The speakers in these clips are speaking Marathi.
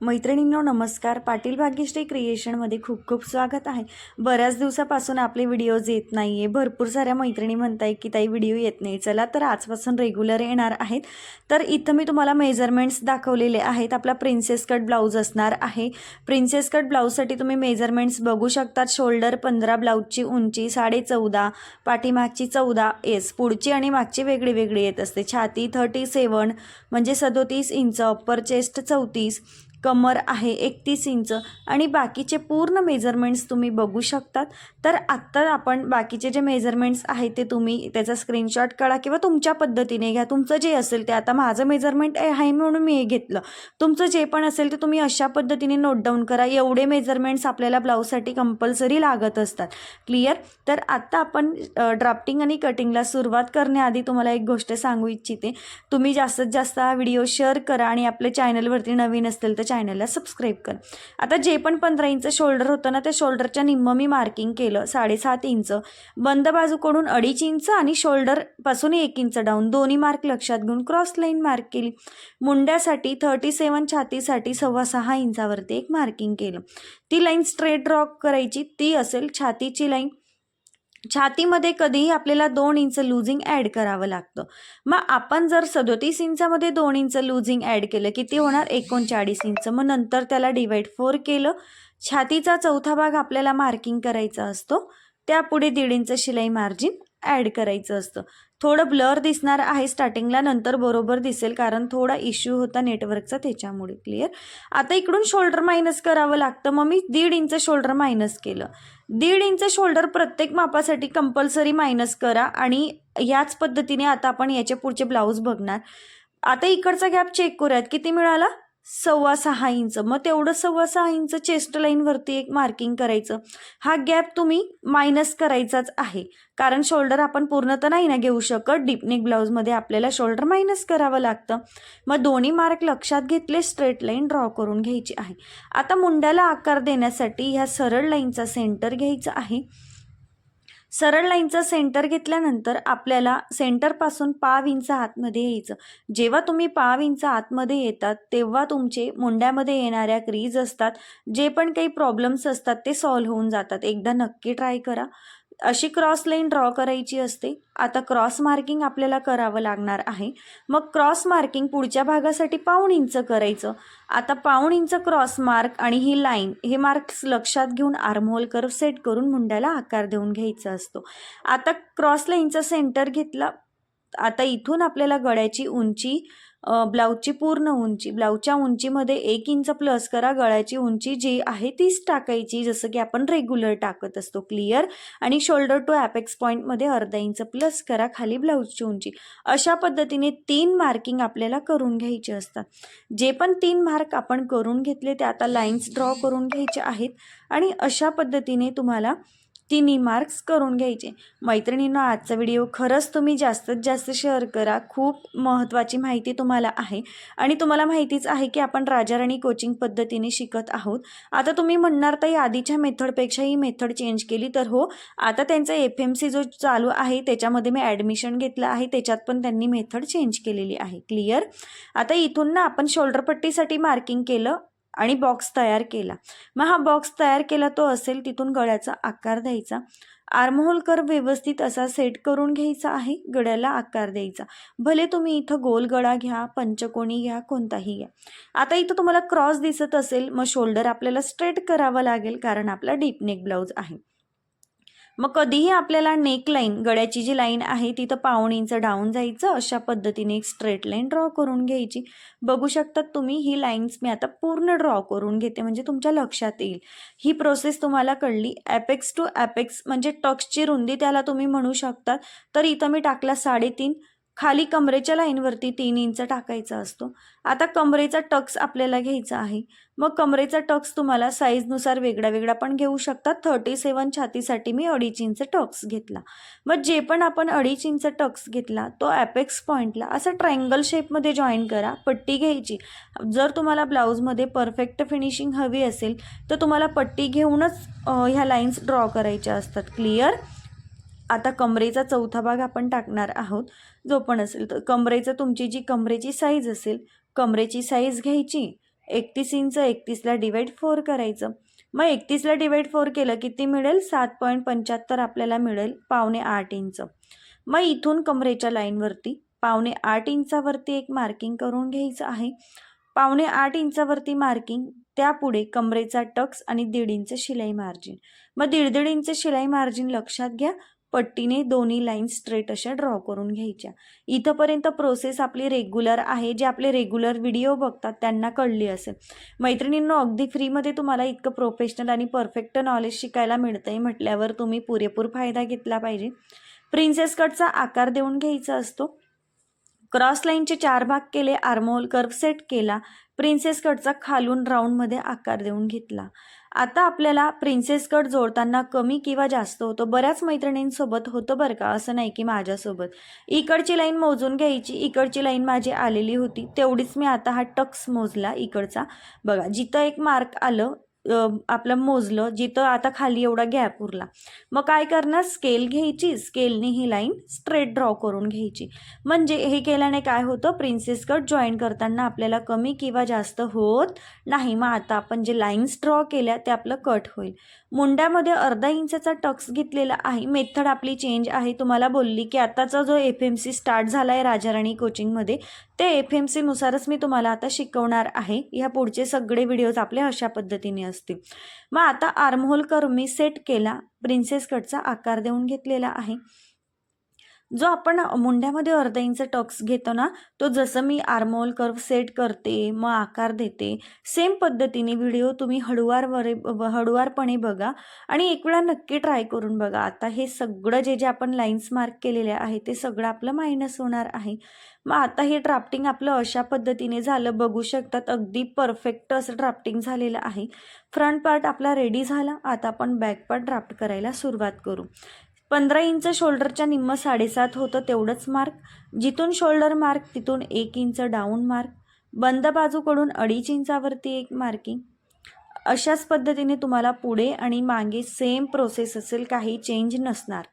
मैत्रिणींनो नमस्कार. पाटील भाग्यश्री क्रिएशनमध्ये खूप खूप स्वागत आहे. बऱ्याच दिवसापासून आपले व्हिडिओज येत नाही आहे भरपूर साऱ्या मैत्रिणी म्हणताय की ताई व्हिडिओ येत नाही. चला तर आजपासून रेग्युलर येणार आहेत. तर इथं मी तुम्हाला मेजरमेंट्स दाखवलेले आहेत. आपला प्रिन्सेस कट ब्लाऊज असणार आहे. प्रिन्सेस कट ब्लाऊजसाठी तुम्ही मेजरमेंट्स बघू शकतात. शोल्डर पंधरा ब्लाऊजची उंची साडे चौदा पाठीमागची चौदा येस पुढची आणि मागची वेगळी वेगळी येत असते. छाती थर्टी सेवन म्हणजे सदोतीस इंच अप्पर चेस्ट चौतीस कमर आहे एकतीस इंच आणि बाकीचे पूर्ण मेजरमेंट्स तुम्ही बघू शकतात. तर आत्ता आपण बाकीचे जे मेजरमेंट्स आहेत ते तुम्ही त्याचा स्क्रीनशॉट काढा किंवा तुमच्या पद्धतीने घ्या. तुमचं जे असेल ते आता माझं मेजरमेंट आहे म्हणून मी हे घेतलं. तुमचं जे पण असेल ते तुम्ही अशा पद्धतीने नोट डाऊन करा. एवढे मेजरमेंट्स आपल्याला ब्लाऊजसाठी कंपल्सरी लागत असतात. क्लिअर तर आत्ता आपण ड्राफ्टिंग आणि कटिंगला सुरुवात करण्याआधी तुम्हाला एक गोष्ट सांगू इच्छिते. तुम्ही जास्तीत जास्त हा व्हिडिओ शेअर करा आणि आपल्या चॅनलवरती नवीन असतील तर चॅनलला सबस्क्राईब कर. आता जे पण पंधरा इंच शोल्डर होतं ना त्या शोल्डरच्या निम्म मी मार्किंग केलं साडेसात इंच. बंद बाजूकडून अडीच इंच आणि शोल्डरपासून एक इंच डाऊन दोन्ही मार्क लक्षात घेऊन क्रॉस लाईन मार्क केली. मुंड्यासाठी थर्टी सेवन छातीसाठी सव्वा सहा इंचावरती एक मार्किंग केलं. ती लाईन स्ट्रेट ड्रॉ करायची ती असेल छातीची लाईन छातीमध्ये कधीही आपल्याला दोन इंच लुझिंग ॲड करावं लागतं. मग आपण जर सदोतीस इंचामध्ये दोन इंच लुझिंग ॲड केलं किती होणार एकोणचाळीस इंच. मग नंतर त्याला डिवाइड फोर केलं. छातीचा चौथा भाग आपल्याला मार्किंग करायचा असतो. त्यापुढे दीड इंच शिलाई मार्जिन ॲड करायचं असतं. थोडं ब्लर दिसणार आहे स्टार्टिंगला नंतर बरोबर दिसेल कारण थोडा इश्यू होता नेटवर्कचा त्याच्यामुळे क्लिअर आता इकडून शोल्डर मायनस करावं लागतं. मग मी दीड इंच शोल्डर मायनस केलं. दीड इंच शोल्डर प्रत्येक मापासाठी कंपल्सरी मायनस करा आणि याच पद्धतीने आता आपण याचे पुढचे ब्लाऊज बघणार. आता इकडचा गॅप चेक करूयात. किती मिळाला? सव्वा सहा इंच. मग तेवढं सव्वा सहा इंच चेस्ट लाईनवरती एक मार्किंग करायचं. हा गॅप तुम्ही मायनस करायचाच आहे. कारण शोल्डर आपण पूर्ण तर नाही ना घेऊ शकत. डीपनेक ब्लाऊजमध्ये आपल्याला शोल्डर मायनस करावं लागतं. मग दोन्ही मार्क लक्षात घेतले स्ट्रेट लाईन ड्रॉ करून घ्यायची आहे. आता मुंड्याला आकार देण्यासाठी ह्या सरळ लाईनचा सेंटर घ्यायचा आहे. सरळ लाईनचं सेंटर घेतल्यानंतर आपल्याला सेंटरपासून पाव इंच आतमध्ये यायचं. जेव्हा तुम्ही पाव इंच आतमध्ये येतात तेव्हा तुमचे मुंड्यामध्ये येणाऱ्या क्रीज असतात. जे पण काही प्रॉब्लेम्स असतात ते सॉल्व्ह होऊन जातात. एकदा नक्की ट्राय करा. अशी क्रॉस लाईन ड्रॉ करायची असते. आता क्रॉस मार्किंग आपल्याला करावं लागणार आहे. मग क्रॉस मार्किंग पुढच्या भागासाठी पाऊण इंच करायचं. आता पाऊण इंच क्रॉस मार्क आणि ही लाईन हे मार्क्स लक्षात घेऊन आर्महोल कर्व सेट करून मुंड्याला आकार देऊन घ्यायचा असतो. आता क्रॉस लाईनचा सेंटर घेतला आता इथून आपल्याला गळ्याची उंची ब्लाऊजची पूर्ण उंची ब्लाऊजच्या उंचीमध्ये एक इंच प्लस करा. गळ्याची उंची जी आहे तीच टाकायची जसं की आपण रेग्युलर टाकत असतो क्लिअर आणि शोल्डर टू ॲपेक्स पॉईंटमध्ये अर्धा इंच प्लस करा खाली ब्लाऊजची उंची. अशा पद्धतीने तीन मार्किंग आपल्याला करून घ्यायचे असतात. जे पण तीन मार्क आपण करून घेतले ते आता लाईन्स ड्रॉ करून घ्यायचे आहेत. आणि अशा पद्धतीने तुम्हाला तिन्ही मार्क्स करून घ्यायचे. मैत्रिणींना आजचा व्हिडिओ खरंच तुम्ही जास्तीत जास्त शेअर करा. खूप महत्त्वाची माहिती तुम्हाला आहे. आणि तुम्हाला माहितीच आहे की आपण राजाराणी कोचिंग पद्धतीने शिकत आहोत. आता तुम्ही म्हणणार तर आधीच्या मेथडपेक्षा ही मेथड चेंज केली तर हो. आता त्यांचा एफ एम सी जो चालू आहे त्याच्यामध्ये मी ॲडमिशन घेतलं आहे. त्याच्यात पण त्यांनी मेथड चेंज केलेली आहे. क्लिअर आता इथून ना आपण शोल्डरपट्टीसाठी मार्किंग केलं. आणि बॉक्स तयार केला. मग हा बॉक्स तयार केला तो असेल तिथून गळ्याचा आकार द्यायचा. आर्महोल कर व्यवस्थित असा सेट करून घ्यायचा आहे गळ्याला आकार द्यायचा. भले तुम्ही इथं गोल गळा घ्या पंचकोणी घ्या कोणताही घ्या. आता इथं तुम्हाला क्रॉस दिसत असेल मग शोल्डर आपल्याला स्ट्रेट करावं लागेल कारण आपला डीप नेक ब्लाऊज आहे. मग कधीही आपल्याला नेक लाईन गळ्याची जी लाईन आहे तिथं पाऊण इंच डाऊन जायचं अशा पद्धतीने एक स्ट्रेट लाईन ड्रॉ करून घ्यायची. बघू शकतात तुम्ही ही लाईन्स मी आता पूर्ण ड्रॉ करून घेते म्हणजे तुमच्या लक्षात येईल. ही प्रोसेस तुम्हाला कळली. ॲपेक्स टू ॲपेक्स म्हणजे टक्सची रुंदी त्याला तुम्ही म्हणू शकतात तर इथं मी टाकला साडेतीन खाली कमरेच्या लाईनवरती तीन इंच टाकायचा असतो. आता कमरेचा टक्स आपल्याला घ्यायचा आहे. मग कमरेचा टक्स तुम्हाला साईजनुसार वेगळा वेगळा पण घेऊ शकतात थर्टी सेवन छातीसाठी मी अडीच इंच टक्स घेतला. मग जे पण आपण अडीच इंच टक्स घेतला तो ॲपेक्स पॉईंटला असं ट्रायंगल शेपमध्ये जॉईन करा. पट्टी घ्यायची. जर तुम्हाला ब्लाऊजमध्ये परफेक्ट फिनिशिंग हवी असेल तर तुम्हाला पट्टी घेऊनच ह्या लाईन्स ड्रॉ करायच्या असतात. क्लिअर आता कमरेचा चौथा भाग आपण टाकणार आहोत. जो पण असेल तर कमरेचं तुमची जी कमरेची साईज असेल कमरेची साईज घ्यायची. एकतीस इंच एकतीसला डिवाईड फोर करायचं. मग एकतीसला डिवाईड फोर केलं किती मिळेल? सात पॉईंट पंच्याहत्तर आपल्याला मिळेल पावणे आठ इंच. मग इथून कमरेच्या लाईनवरती पावणे आठ इंचावरती एक मार्किंग करून घ्यायचं आहे. पावणे आठ इंचावरती मार्किंग त्यापुढे कमरेचा टक्स आणि दीड इंच शिलाई मार्जिन मग दीड दीड इंच शिलाई मार्जिन लक्षात घ्या. पट्टीने दोन्ही लाईन स्ट्रेट अशा ड्रॉ करून घ्यायच्या. इथंपर्यंत प्रोसेस आपली रेग्युलर आहे जे आपले रेग्युलर व्हिडिओ बघतात त्यांना कळली असेल. मैत्रिणींनो अगदी फ्रीमध्ये तुम्हाला इतकं प्रोफेशनल आणि परफेक्ट नॉलेज शिकायला मिळतं आहे म्हटल्यावर तुम्ही पुरेपूर फायदा घेतला पाहिजे. प्रिन्सेस कटचा आकार देऊन घ्यायचा असतो. क्रॉस लाईनचे चार भाग केले आर्मोल कर्व सेट केला. प्रिन्सेस कटचा खालून राऊंडमध्ये आकार देऊन घेतला. आता आपल्याला प्रिन्सेस कट जोडताना कमी किंवा जास्त होतो. बऱ्याच मैत्रिणींसोबत होतं बरं का? असं नाही की माझ्यासोबत. इकडची लाईन मोजून घ्यायची. इकडची लाईन माझी आलेली होती. तेवढीच मी आता हा टक्स मोजला इकडचा. बघा जिथं एक मार्क आलं आपलं मोजलं जिथं आता खाली एवढा गॅप उरला. मग काय करणार? स्केल घ्यायची. स्केलने ही लाईन स्ट्रेट ड्रॉ करून घ्यायची. म्हणजे हे केल्याने काय होतं? प्रिन्सेस कट जॉईन करताना आपल्याला कमी किंवा जास्त होत नाही. मग आता आपण जे लाईन्स ड्रॉ केल्या ते आपलं कट होईल. मुंड्यामध्ये अर्धा इंचाचा टक्स घेतलेला आहे. मेथड आपली चेंज आहे. तुम्हाला बोलली की आताचा जो एफ एम सी स्टार्ट झाला आहे राजाराणी कोचिंगमध्ये ते एफ एम सीनुसारच मी तुम्हाला आता शिकवणार आहे. ह्या पुढचे सगळे व्हिडिओज आपले अशा पद्धतीने असतात असते मग आता आर्महोल कर्मी मी सेट केला. प्रिन्सेस कटचा आकार देऊन घेतलेला आहे. जो आपण मुंड्यामध्ये अर्धा इंच टक्स घेतो ना तो जसं मी आर्मोल कर्व सेट करते मग आकार देते सेम पद्धतीने व्हिडिओ तुम्ही हळुवारवरे हळुवारपणे बघा आणि एक वेळा नक्की ट्राय करून बघा. आता हे सगळं जे जे आपण लाईन्स मार्क केलेले आहे ते सगळं आपलं मायनस होणार आहे. मग आता हे ड्राफ्टिंग आपलं अशा पद्धतीने झालं बघू शकतात अगदी परफेक्ट असं ड्राफ्टिंग झालेलं आहे. फ्रंट पार्ट आपला रेडी झाला आता आपण बॅक पार्ट ड्राफ्ट करायला सुरुवात करू. पंधरा इंच शोल्डरच्या निम्म साडेसात होतं तेवढंच मार्क. जिथून शोल्डर मार्क तिथून एक इंच डाऊन मार्क. बंद बाजूकडून अडीच इंचावरती एक मार्किंग. अशाच पद्धतीने तुम्हाला पुढे आणि मागे सेम प्रोसेस असेल काही चेंज नसणार.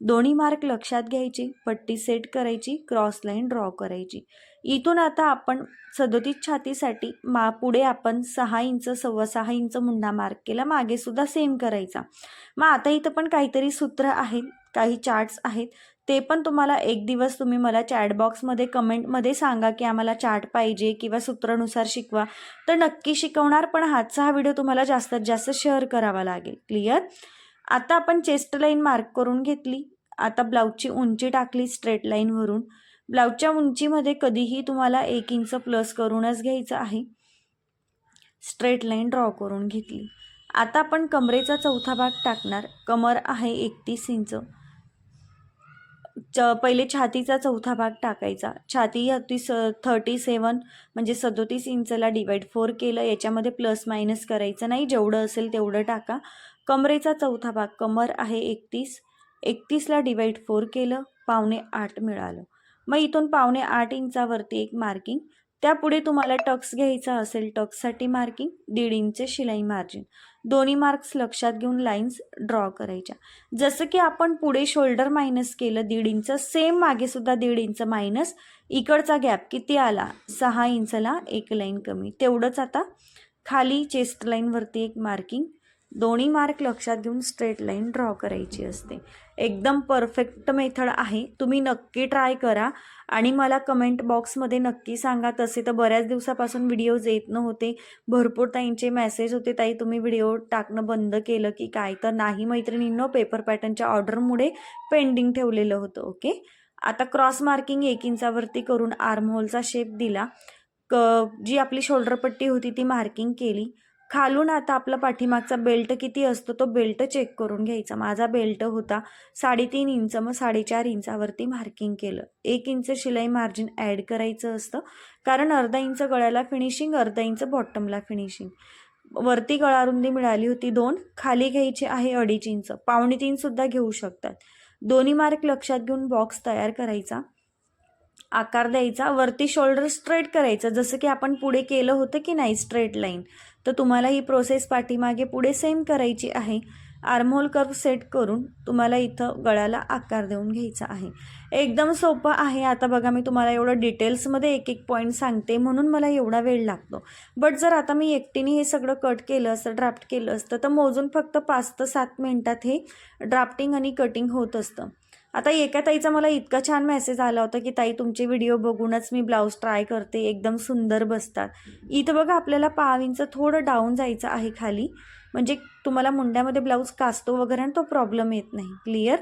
दोन्ही मार्क लक्षात घ्यायचे पट्टी सेट करायची क्रॉस लाईन ड्रॉ करायची. इथून आता आपण सदोतीस छातीसाठी मा पुढे आपण सहा इंच सव्वा सहा इंच मुंडा मार्क केला. मागेसुद्धा सेम करायचा. मग आता इथं पण काहीतरी सूत्र आहेत काही चार्ट्स आहेत. ते पण तुम्हाला एक दिवस तुम्ही मला चॅटबॉक्समध्ये कमेंटमध्ये सांगा की आम्हाला चार्ट पाहिजे किंवा सूत्रानुसार शिकवा. तर नक्की शिकवणार पण हातचा हा व्हिडिओ तुम्हाला जास्तीत जास्त शेअर करावा लागेल. क्लिअर? आता आपण चेस्ट लाईन मार्क करून घेतली. आता ब्लाऊजची उंची टाकली स्ट्रेट लाईनवरून ब्लाऊजच्या उंचीमध्ये कधीही तुम्हाला एक इंच प्लस करूनच घ्यायचं आहे. स्ट्रेट लाईन ड्रॉ करून घेतली. आता आपण कमरेचा चौथा भाग टाकणार. कमर आहे एकतीस इंच च पहिले छातीचा चौथा भाग टाकायचा. छाती अगदी स थर्टी सेवन म्हणजे सदोतीस इंचला डिवाईड फोर केलं. याच्यामध्ये प्लस मायनस करायचं नाही. जेवढं असेल तेवढं टाका. कमरेचा चौथा भाग कमर आहे एकतीस. एकतीसला डिवाईड फोर केलं पावणे आठ मिळालं. मग इथून पावणे आठ इंचावरती एक मार्किंग त्यापुढे तुम्हाला टक्स घ्यायचा असेल टक्ससाठी मार्किंग दीड इंच शिलाई मार्जिन दोन्ही मार्क्स लक्षात घेऊन लाईन्स ड्रॉ करायच्या. जसं की आपण पुढे शोल्डर मायनस केलं दीड इंच सेम मागे सुद्धा दीड इंच मायनस इकडचा गॅप किती आला? सहा इंचला एक लाईन कमी. तेवढंच आता खाली चेस्ट लाईनवरती एक मार्किंग दोन्ही मार्क लक्षात घेऊन स्ट्रेट लाईन ड्रॉ करायची असते. एकदम परफेक्ट मेथड आहे. तुम्ही नक्की ट्राय करा आणि मला कमेंट बॉक्समध्ये नक्की सांगा. तसे तर बऱ्याच दिवसापासून व्हिडिओज येत नव्हते. भरपूर ताईंचे मेसेज होते. ताई तुम्ही व्हिडिओ टाकणं बंद केलं की काय? तर नाही मैत्रिणींनो पेपर पॅटर्नच्या ऑर्डरमुळे पेंडिंग ठेवलेलं होतं ओके आता क्रॉस मार्किंग एक इंचावरती करून आर्महोलचा शेप दिला. क जी आपली शोल्डरपट्टी होती ती मार्किंग केली. खालून आता आपला पाठीमागचा बेल्ट किती असतो तो बेल्ट चेक करून घ्यायचा. माझा बेल्ट होता साडेतीन इंच मग साडेचार इंचावरती मार्किंग केलं. एक इंच शिलाई मार्जिन ॲड करायचं असतं कारण अर्धा इंच गळ्याला फिनिशिंग अर्धा इंच बॉटमला फिनिशिंग वरती गळारुंदी मिळाली होती दोन खाली घ्यायची आहे अडीच इंच. पावणे तीनसुद्धा घेऊ शकतात. दोन्ही मार्क लक्षात घेऊन बॉक्स तयार करायचा. आकार द्यायचा वरती शोल्डर स्ट्रेट करायचं. जसं की आपण पुढे केलं होतं की नाही स्ट्रेट लाईन तर तुम्हाला ही प्रोसेस पाठीमागे पुढे सेम करायची आहे. आर्महोल कर्व सेट करून तुम्हाला इथं गळ्याला आकार देऊन घ्यायचा आहे. एकदम सोपं आहे. आता बघा मी तुम्हाला एवढं डिटेल्समध्ये एक एक पॉईंट सांगते म्हणून मला एवढा वेळ लागतो. बट जर आता मी एकटीने हे सगळं कट केलं असतं ड्राफ्ट केलं असतं तर मोजून फक्त पाच ते सात मिनटात हे ड्राफ्टिंग आणि कटिंग होत असतं. आता एका ताईचा मला इतका छान मेसेज आला होता की ताई तुमचे व्हिडिओ बघूनच मी ब्लाऊज ट्राय करते. एकदम सुंदर बसतात. इथं बघा आपल्याला पाव इंच थोडं डाऊन जायचं आहे खाली. म्हणजे तुम्हाला मुंड्यामध्ये ब्लाऊज कासतो वगैरे आणि तो प्रॉब्लेम येत नाही. क्लिअर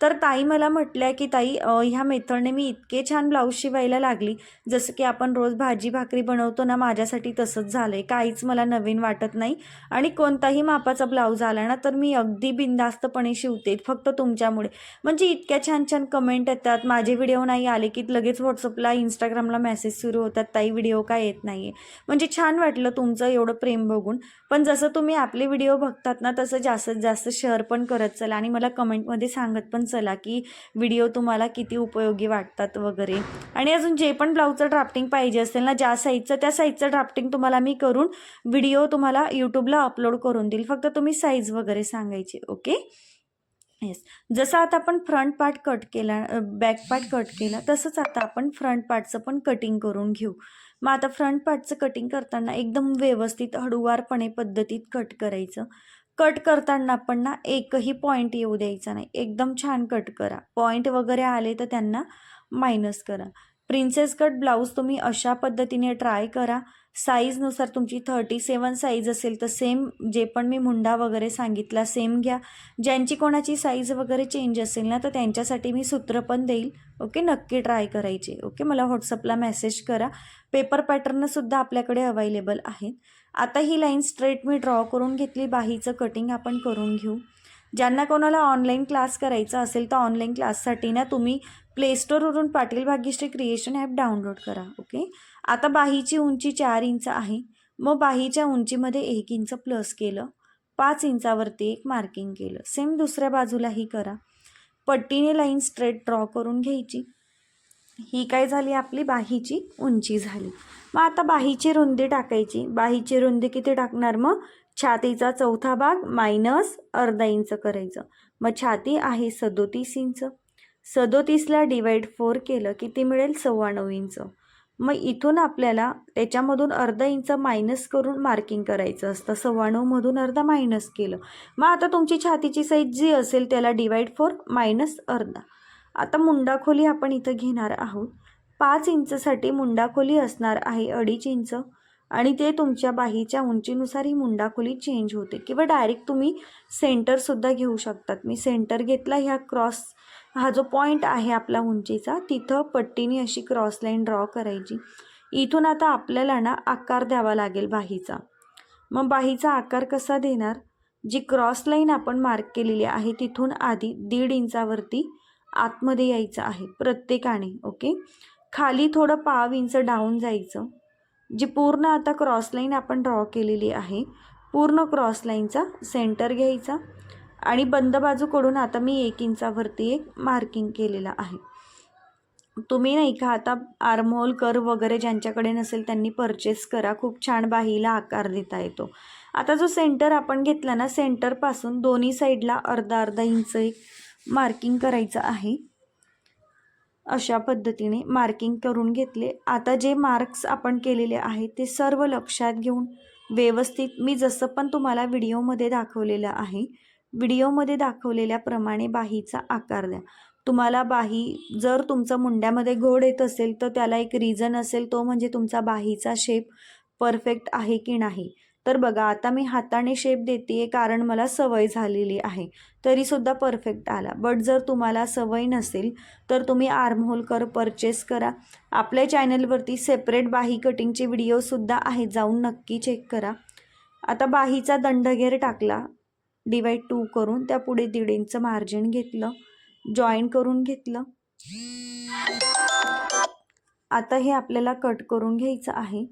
तर ताई मला म्हटल्या की ताई ह्या मेथडने मी इतके छान ब्लाऊज शिवायला लागली. जसं की आपण रोज भाजी भाकरी बनवतो ना माझ्यासाठी तसंच झालं आहे काहीच मला नवीन वाटत नाही. आणि कोणताही मापाचा ब्लाऊज आला ना तर मी अगदी बिनधास्तपणे शिवते फक्त तुमच्यामुळे. म्हणजे इतक्या छान छान कमेंट येतात. माझे व्हिडिओ नाही आले की लगेच व्हॉट्सअपला इंस्टाग्रामला मेसेज सुरू होतात. ताई व्हिडिओ काय येत नाही आहे म्हणजे छान वाटलं तुमचं एवढं प्रेम बघून. पण जसं तुम्ही आपले व्हिडिओ बघतात ना तसं जास्तीत जास्त शेअर पण करत चला आणि मला कमेंटमध्ये सांगत पण चला की व्हिडिओ तुम्हाला किती उपयोगी वाटतात वगैरे. आणि अजून जे पण ब्लाऊजचं ड्राफ्टिंग पाहिजे असेल ना ज्या साईजचं त्या साईजचं ड्राफ्टिंग तुम्हाला मी करून व्हिडिओ तुम्हाला यूट्यूबला अपलोड करून देईल. फक्त तुम्ही साईज वगैरे सांगायची ओके येस जसं आता आपण फ्रंट पार्ट कट केला बॅक पार्ट कट केला तसंच आता आपण फ्रंट पार्टचं पण कटिंग करून घेऊ. मग आता फ्रंट पार्टचं कटिंग करताना एकदम व्यवस्थित हळूवारपणे पद्धतीत कट करायचं. कट करताना पण ना एकही पॉईंट येऊ द्यायचा नाही. एकदम छान कट करा. पॉईंट वगैरे आले तर त्यांना मायनस करा. प्रिन्सेस कट ब्लाऊज तुम्ही अशा पद्धतीने ट्राय करा. साईजनुसार तुमची थर्टी सेवन साईज असेल तर सेम जे पण मी मुंडा वगैरे सांगितला सेम घ्या. ज्यांची कोणाची साईज वगैरे चेंज असेल ना तर त्यांच्यासाठी मी सूत्र पण देईल. ओके नक्की ट्राय करायचे. ओके मला व्हॉट्सअपला मेसेज करा. पेपर पॅटर्नसुद्धा आपल्याकडे अवेलेबल आहेत. आता ही लाईन स्ट्रेट मी ड्रॉ करून घेतली बाहीचं कटिंग आपण करून घेऊ. ज्यांना कोणाला ऑनलाईन क्लास करायचा असेल तर ऑनलाईन क्लाससाठी ना तुम्ही प्लेस्टोरवरून Patil Bhagyashree creation app download करा ओके? आता बाहीची उंची चार इंच आहे. मग बाहीच्या उंचीमध्ये एक इंच प्लस केलं पाच इंचावरती एक मार्किंग केलं. सेम दुसऱ्या बाजूलाही करा. पट्टीने लाईन स्ट्रेट ड्रॉ करून घ्यायची. ही काय झाली? आपली बाहीची उंची झाली. मग आता बाहीची रुंदी टाकायची. बाहीची रुंदी किती टाकणार? मग छातीचा चौथा भाग मायनस अर्धा इंच करायचं. मग छाती आहे सदोतीस इंच. सदोतीसला डिवाईड फोर केलं किती मिळेल? सव्वाण्णव इंच. मग इथून आपल्याला त्याच्यामधून अर्धा इंच मायनस करून मार्किंग करायचं असतं. सव्वाण्णवमधून अर्धा मायनस केलं. मग आता तुमची छातीची साईज जी असेल त्याला डिवाईड फोर मायनस अर्धा. आता मुंडाखोली आपण इथं घेणार आहोत. पाच इंचसाठी मुंडाखोली असणार आहे अडीच इंच आणि ते तुमच्या बाहीच्या उंचीनुसार ही मुंडाखोली चेंज होते. किंवा डायरेक्ट तुम्ही सेंटरसुद्धा घेऊ शकतात. मी सेंटर घेतला ह्या क्रॉस हा जो पॉईंट आहे आपला उंचीचा तिथं पट्टीने अशी क्रॉस लाईन ड्रॉ करायची. इथून आता आपल्याला ना आकार द्यावा लागेल बाहीचा. मग बाहीचा आकार कसा देणार? जी क्रॉस लाईन आपण मार्क केलेली आहे तिथून आधी दीड इंचावरती आतमध्ये यायचं आहे प्रत्येकाने ओके खाली थोडं पाव इंच डाऊन जायचं जी पूर्ण आता क्रॉस लाईन आपण ड्रॉ केलेली आहे पूर्ण क्रॉस लाईनचा सेंटर घ्यायचा आणि बंद बाजूकडून आता मी एक इंचावरती एक मार्किंग केलेलं आहे. तुम्ही नाही का आता आर्मोल कर वगैरे ज्यांच्याकडे नसेल त्यांनी परचेस करा खूप छान बाहीला आकार देता येतो. आता जो सेंटर आपण घेतला ना सेंटरपासून दोन्ही साईडला अर्धा अर्धा इंच एक मार्किंग करायचं आहे. अशा पद्धतीने मार्किंग करून घेतले. आता जे मार्क्स आपण केलेले आहेत ते सर्व लक्षात घेऊन व्यवस्थित मी जसं पण तुम्हाला व्हिडिओमध्ये दाखवलेलं आहे व्हिडिओमध्ये दाखवलेल्याप्रमाणे बाहीचा आकार द्या. तुम्हाला बाही जर तुमचं मुंड्यामध्ये घोड येत असेल तर त्याला एक रिझन असेल तो म्हणजे तुमचा बाहीचा शेप परफेक्ट आहे की नाही. तर बघा आता मी हाताने शेप देते कारण मला सवय झालेली आहे. तरीसुद्धा परफेक्ट आला. बट जर तुम्हाला सवय नसेल तर तुम्ही आर्महोल कर परचेस करा. आपल्या चॅनलवरती सेपरेट बाही कटिंगचे व्हिडिओसुद्धा आहेत जाऊन नक्की चेक करा. आता बाहीचा दंडघेर टाकला. डिवाईड टू करून त्या पुढे दीड इंच मार्जिन घेतलं. जॉईन करून घेतलं. आता हे आपल्याला कट करून घ्यायचं आहे.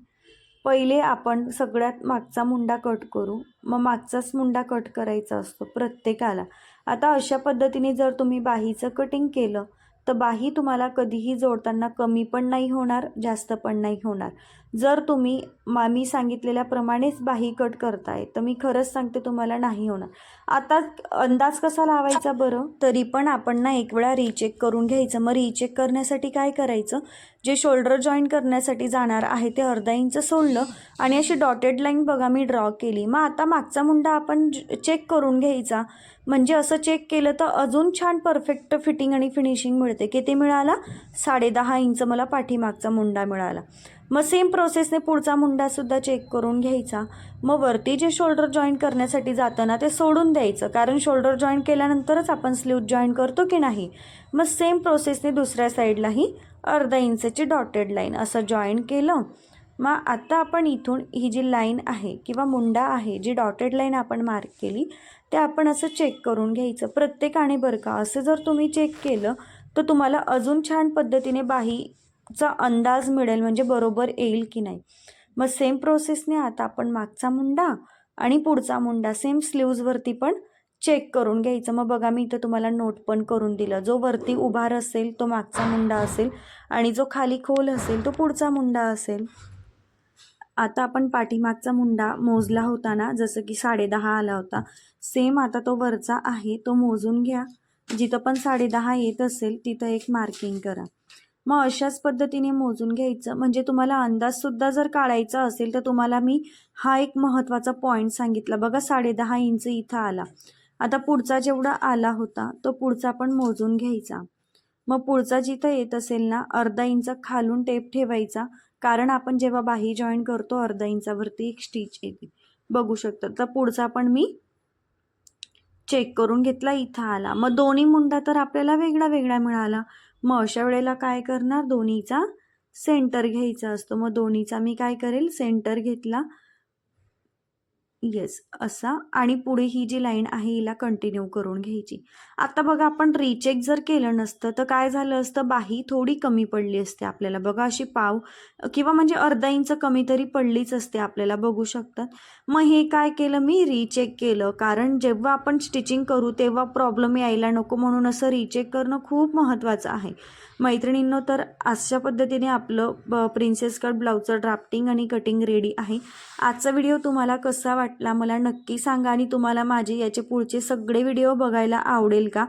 पहिले आपण सगळ्यात मागचा मुंडा कट करू. मग मागचाच मुंडा कट करायचा असतो प्रत्येकाला. आता अशा पद्धतीने जर तुम्ही बाहीचं कटिंग केलं तर बाही तुम्हाला कधीही जोडताना कमी पण नाही होणार जास्त पण नाही होणार. जर तुम्ही मा मी सांगितलेल्याप्रमाणेच बाही कट करताय तर मी खरंच सांगते तुम्हाला नाही होणार. आता अंदाज कसा लावायचा बरं? तरी पण आपण ना एक वेळा रिचेक करून घ्यायचं. मग रिचेक करण्यासाठी काय करायचं? जे शोल्डर जॉईन करण्यासाठी जाणार आहे ते अर्धा इंच सोडलं आणि अशी डॉटेड लाईन बघा मी ड्रॉ केली. मग आता मागचा मुंडा आपण चेक करून घ्यायचा. म्हणजे असं चेक केलं तर अजून छान परफेक्ट फिटिंग आणि फिनिशिंग मिळते. किती मिळाला? साडेदहा इंच मला पाठीमागचा मुंडा मिळाला. मग सेम प्रोसेसने पुढचा मुंडासुद्धा चेक करून घ्यायचा. मग वरती जे शोल्डर जॉईन करण्यासाठी जाताना ते सोडून द्यायचं. कारण शोल्डर जॉईन केल्यानंतरच आपण स्लीव जॉईन करतो की नाही? मग सेम प्रोसेसने दुसऱ्या साईडलाही अर्धा इंचची डॉटेड लाईन असं जॉईन केलं. मग आत्ता आपण इथून ही जी लाईन आहे किंवा मुंडा आहे जी डॉटेड लाईन आपण मार्क केली ते आपण असं चेक करून घ्यायचं. प्रत्येकाने बरं का असं जर तुम्ही चेक केलं तर तुम्हाला अजून छान पद्धतीने बाही चा अंदाज मिळेल म्हणजे बरोबर येईल की नाही. मग सेम प्रोसेसने आता आपण मागचा मुंडा आणि पुढचा मुंडा सेम स्लीव्जवरती पण चेक करून घ्यायचं. मग बघा मी इथं तुम्हाला नोट पण करून दिलं. जो वरती उभार असेल तो मागचा मुंडा असेल आणि जो खाली खोल असेल तो पुढचा मुंडा असेल. आता आपण पाठीमागचा मुंडा मोजला होता ना जसं की साडेदहा आला होता. सेम आता तो वरचा आहे तो मोजून घ्या. जिथं पण साडेदहा येत असेल तिथं एक मार्किंग करा. मग अशाच पद्धतीने मोजून घ्यायचं. म्हणजे तुम्हाला अंदाजसुद्धा जर काढायचा असेल तर तुम्हाला मी हा एक महत्त्वाचा पॉईंट सांगितला. बघा साडेदहा इंच इथं आला. आता पुढचा जेवढा आला होता तो पुढचा पण मोजून घ्यायचा. मग पुढचा जिथं येत असेल ना अर्धा इंच खालून टेप ठेवायचा. कारण आपण जेव्हा बाही जॉईन करतो अर्धा इंचावरती एक स्टिच येते. बघू शकता. तर पुढचा पण मी चेक करून घेतला इथं आला. मग दोन्ही मुंडा तर आपल्याला वेगळा वेगळा मिळाला. मग अशा वेळेला काय करणार? दोन्हीचा सेंटर घ्यायचा असतो. मग दोन्हीचा मी काय करेल? सेंटर घेतला. येस असा. आणि पुढे ही जी लाईन आहे हिला कंटिन्यू करून घ्यायची. आता बघा आपण रिचेक जर केलं नसतं तर काय झालं असतं? बाही थोडी कमी पडली असते आपल्याला. बघा अशी पाव किंवा म्हणजे अर्धा इंच कमी तरी पडलीच असते आपल्याला बघू शकतात. मग हे काय केलं? मी रिचेक केलं. कारण जेव्हा आपण स्टिचिंग करू तेव्हा प्रॉब्लेम यायला नको म्हणून असं रिचेक करणं खूप महत्त्वाचं आहे. मैत्रिणींनो तर अशा पद्धतीने आपलं ब प्रिन्सेस कट ब्लाऊजचं ड्राफ्टिंग आणि कटिंग रेडी आहे. आजचा व्हिडिओ तुम्हाला कसा वाटला मला नक्की सांगा आणि तुम्हाला माझे याचे पुढचे सगळे व्हिडिओ बघायला आवडेल का?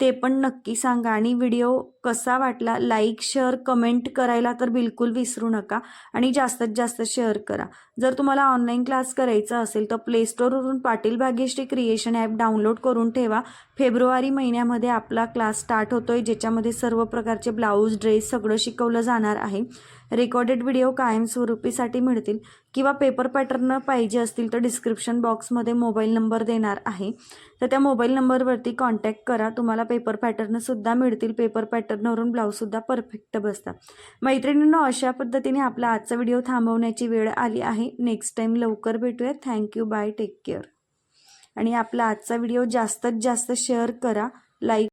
ते पण नक्की सांगा आणि व्हिडिओ कसा वाटला? लाईक शेअर कमेंट करायला तर बिलकुल विसरू नका आणि जास्तीत जास्त शेअर करा. जर तुम्हाला ऑनलाईन क्लास करायचा असेल तर प्लेस्टोरवरून Patil Bhagyashree creation app download करून ठेवा. फेब्रुवारी महिन्यामध्ये आपला क्लास स्टार्ट होतो आहे ज्याच्यामध्ये सर्व प्रकारचे ब्लाऊज ड्रेस सगळं शिकवलं जाणार आहे. रेकॉर्डेड व्हिडिओ कायमस्वरूपीसाठी मिळतील किंवा पेपर पॅटर्न पाहिजे असतील तर डिस्क्रिप्शन बॉक्समध्ये मोबाईल नंबर देणार आहे. तर त्या मोबाईल नंबरवरती कॉन्टॅक्ट करा. तुम्हाला पेपर पॅटर्नसुद्धा मिळतील. पेपर पॅटर्नवरून ब्लाऊजसुद्धा परफेक्ट बसतात. मैत्रिणींना अशा पद्धतीने आपला आजचा व्हिडिओ थांबवण्याची वेळ आली आहे. नेक्स्ट टाईम लवकर भेटूया. थँक्यू बाय टेक केअर आणि आपला आजचा व्हिडिओ जास्तीत जास्त शेअर करा. लाईक